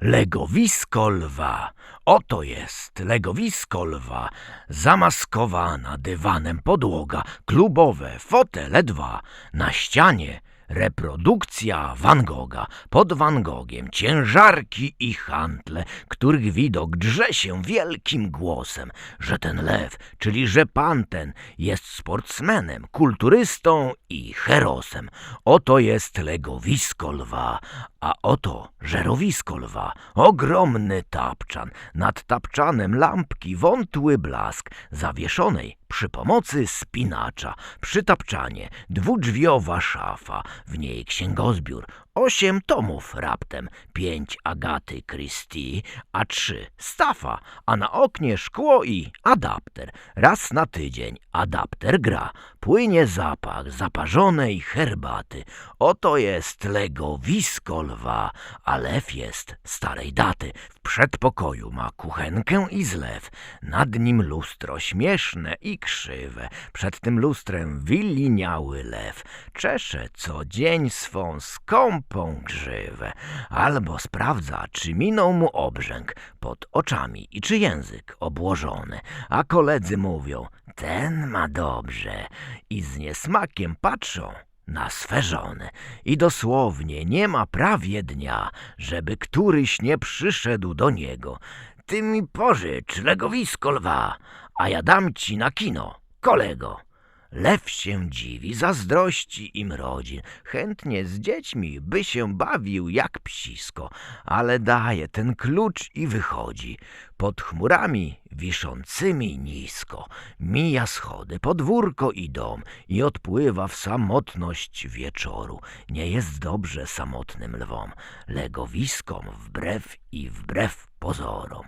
Legowisko lwa. Oto jest legowisko lwa. Zamaskowana dywanem podłoga, klubowe fotele dwa. Na ścianie reprodukcja Van Gogha. Pod Van Gogiem ciężarki i hantle, których widok drze się wielkim głosem, że ten lew, czyli że pan ten jest sportsmenem, kulturystą i herosem. Oto jest legowisko lwa, a oto żerowisko lwa, ogromny tapczan, nad tapczanem lampki wątły blask, zawieszonej przy pomocy spinacza, przy tapczanie dwudrzwiowa szafa, w niej księgozbiór, osiem tomów raptem, pięć Agaty Christie, a trzy Stafa, a na oknie szkło i adapter. Raz na tydzień adapter gra, płynie zapach zaparzonej herbaty. Oto jest legowisko lwa, a lew jest starej daty. Przedpokoju ma kuchenkę i zlew, nad nim lustro śmieszne i krzywe. Przed tym lustrem wyliniały lew, czesze co dzień swą skąpą grzywę, albo sprawdza, czy minął mu obrzęk. Pod oczami i czy język obłożony, a koledzy mówią, ten ma dobrze. I z niesmakiem patrzą na swe żony i dosłownie nie ma prawie dnia, żeby któryś nie przyszedł do niego. Ty mi pożycz legowisko lwa, a ja dam ci na kino, kolego. Lew się dziwi, zazdrości im rodzin, chętnie z dziećmi by się bawił jak psisko, ale daje ten klucz i wychodzi. Pod chmurami wiszącymi nisko, mija schody, podwórko i dom i odpływa w samotność wieczoru. Nie jest dobrze samotnym lwom, legowiskom wbrew i wbrew pozorom.